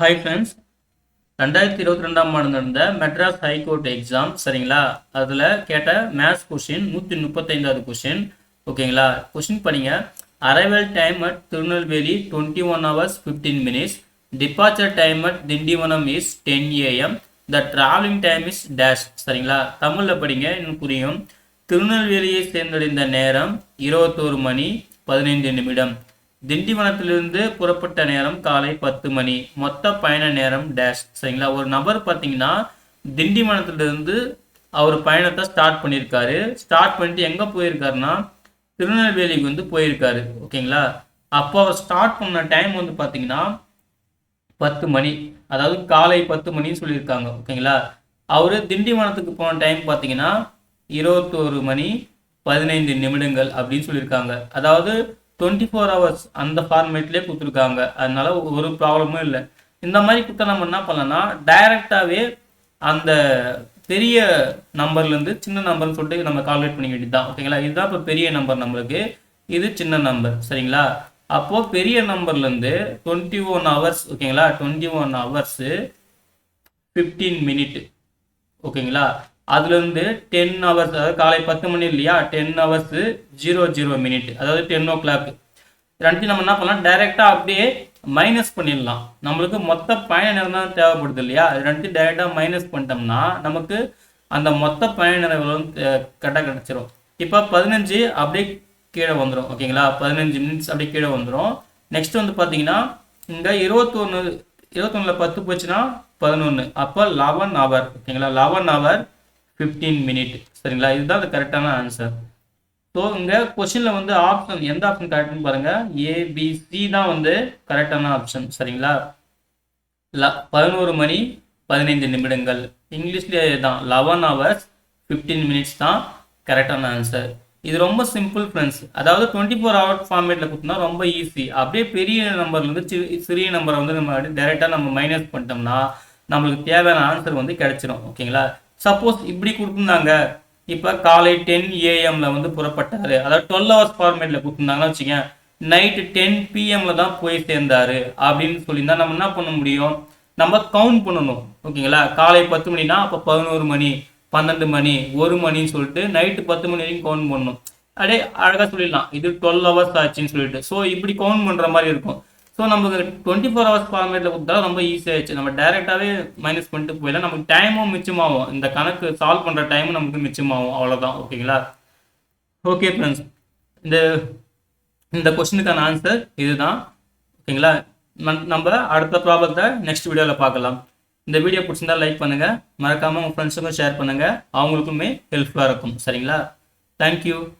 Hi friends ரெண்டாயிரத்தி இருபத்தி ரெண்டாம் ஆண்டு நடந்த மெட்ராஸ் ஹைகோர்ட் எக்ஸாம் சரிங்களா? அதில் கேட்ட மேத்ஸ் கொஷின் நூற்றி முப்பத்தைந்தாவது கொஷின் ஓகேங்களா? கொஷின் படிங்க. Arrival time at Tirunelveli twenty one hours fifteen minutes departure time at Tindivanam is ten AM the travelling time is dash சரிங்களா? தமிழில் படிங்க இன்னும் புரியும். திருநெல்வேலியை சேர்ந்தடைந்த நேரம் இருபத்தோரு மணி பதினைந்து நிமிடம். திண்டிவனத்திலிருந்து புறப்பட்ட நேரம் காலை பத்து மணி. மொத்த பயண நேரம் டேஷ் சரிங்களா? ஒரு நபர் பார்த்தீங்கன்னா திண்டிவனத்திலிருந்து அவர் பயணத்தை ஸ்டார்ட் பண்ணியிருக்காரு. ஸ்டார்ட் பண்ணிட்டு எங்கே போயிருக்காருன்னா திருநெல்வேலிக்கு வந்து போயிருக்காரு. ஓகேங்களா? அப்போ அவர் ஸ்டார்ட் பண்ண டைம் வந்து பார்த்தீங்கன்னா பத்து மணி. அதாவது காலை பத்து மணின்னு சொல்லியிருக்காங்க. ஓகேங்களா? அவர் திண்டிவனத்துக்கு போன டைம் பார்த்தீங்கன்னா இருபத்தோரு மணி பதினைந்து நிமிடங்கள் அப்படின்னு சொல்லியிருக்காங்க. அதாவது டுவெண்ட்டி ஃபோர் ஹவர்ஸ் அந்த ஃபார்மேட்லேயே கொடுத்துருக்காங்க. அதனால ஒரு ப்ராப்ளமும் இல்லை. இந்த மாதிரி கொடுத்தா நம்ம என்ன பண்ணலாம்னா டைரெக்டாகவே அந்த பெரிய நம்பர்லேருந்து சின்ன நம்பர்னு சொல்லிட்டு நம்ம கால்குலேட் பண்ணிக்க வேண்டியது தான் ஓகேங்களா இதுதான் இப்போ பெரிய நம்பர் நம்மளுக்கு. இது சின்ன நம்பர் சரிங்களா? அப்போது பெரிய நம்பர்லேருந்து டுவெண்ட்டி ஒன் ஹவர்ஸ் ஓகேங்களா twenty one hours fifteen minute ஓகேங்களா அதுலேருந்து டென் ஹவர்ஸ் அதாவது காலை பத்து மணி இல்லையா? Ten hours zero zero minute அதாவது டென் ஓ கிளாக் ரெண்டு நம்ம என்ன பண்ணலாம்? டைரெக்டாக அப்படியே மைனஸ் பண்ணிடலாம். நம்மளுக்கு மொத்த பயண நேரம் தான் தேவைப்படுது இல்லையா? அது ரெண்டு டைரெக்டாக மைனஸ் பண்ணிட்டோம்னா நமக்கு அந்த மொத்த பயண நேரம் கரெக்டாக கிடச்சிரும். இப்போ பதினஞ்சு அப்படியே கீழே வந்துடும் ஓகேங்களா பதினஞ்சு மினிட்ஸ் அப்படியே கீழே வந்துடும் நெக்ஸ்ட் வந்து பார்த்தீங்கன்னா இங்கே இருபத்தொன்று இருபத்தொன்னில் பத்து போச்சுன்னா பதினொன்று அப்போ லெவன் ஹவர் ஓகேங்களா லெவன் ஹவர் ஃபிஃப்டீன் மினிட் சரிங்களா? இதுதான் அது கரெக்டான ஆன்சர் ஸோ இங்கே கொஷினில் வந்து ஆப்ஷன் எந்த ஆப்ஷன் கரெக்ட்னு பாருங்கள் ஏபிசி தான் வந்து கரெக்டான ஆப்ஷன் சரிங்களா? ல பதினோரு மணி பதினைந்து நிமிடங்கள். இங்கிலீஷ்லேயே தான் லெவன் ஹவர்ஸ் ஃபிஃப்டீன் மினிட்ஸ் தான் கரெக்டான ஆன்சர் இது ரொம்ப சிம்பிள் ஃப்ரெண்ட்ஸ் அதாவது டுவெண்ட்டி ஃபோர் ஹவர் ஃபார்மேட்டில் கொடுத்தோம்னா ரொம்ப ஈஸி அப்படியே பெரிய நம்பர்லேருந்து சி சிறிய நம்பரை வந்து நம்ம டேரெக்டாக நம்ம மைனஸ் பண்ணிட்டோம்னா நம்மளுக்கு தேவையான ஆன்சர் வந்து கிடைச்சிரும். ஓகேங்களா சப்போஸ் இப்படி கொடுத்துருந்தாங்க. இப்போ காலை டென் ஏஎம்ல வந்து புறப்பட்டாரு. அதாவது டுவெல் ஹவர்ஸ் ஃபார்மேட்டில் கொடுத்துருந்தாங்கன்னு வச்சுக்கேன் நைட்டு டென் பிஎம்ல தான் போய் சேர்ந்தாரு. அப்படின்னு சொல்லியிருந்தா நம்ம என்ன பண்ண முடியும்? நம்ம கவுண்ட் பண்ணணும். ஓகேங்களா? காலை பத்து மணினா அப்போ பதினோரு மணி பன்னெண்டு மணி ஒரு மணின்னு சொல்லிட்டு நைட்டு பத்து மணி வரைக்கும் கவுண்ட் பண்ணணும். அப்படியே அழகாக சொல்லிடலாம். இது டுவெல் ஹவர்ஸ் ஆச்சுன்னு சொல்லிட்டு. ஸோ இப்படி கவுண்ட் பண்ணுற மாதிரி இருக்கும். ஸோ நமக்கு டுவெண்ட்டி ஃபோர் ஹவர்ஸ் ஃபார்மேட்டில் கொடுத்தா ரொம்ப ஈஸியாகிடுச்சு நம்ம டேரெக்டாகவே மைனஸ் பண்ணிட்டு போயிடலாம். நமக்கு டைமும் மிச்சமாகும். இந்த கணக்கு சால்வ் பண்ணுற டைமும் நமக்கு மிச்சமாகும். அவ்வளோதான் ஓகேங்களா ஓகே ஃப்ரெண்ட்ஸ் இந்த இந்த கொஸ்டினுக்கான ஆன்சர் இதுதான். ஓகேங்களா நம்- நம்ம அடுத்த ப்ராப்ளத்தை நெக்ஸ்ட் வீடியோவில் பார்க்கலாம். இந்த வீடியோ பிடிச்சிருந்தா லைக் பண்ணுங்கள் மறக்காமல் உங்கள் ஃப்ரெண்ட்ஸுக்கும் ஷேர் பண்ணுங்கள் அவங்களுக்குமே ஹெல்ப்ஃபுல்லாக இருக்கும். சரிங்களா? தேங்க்யூ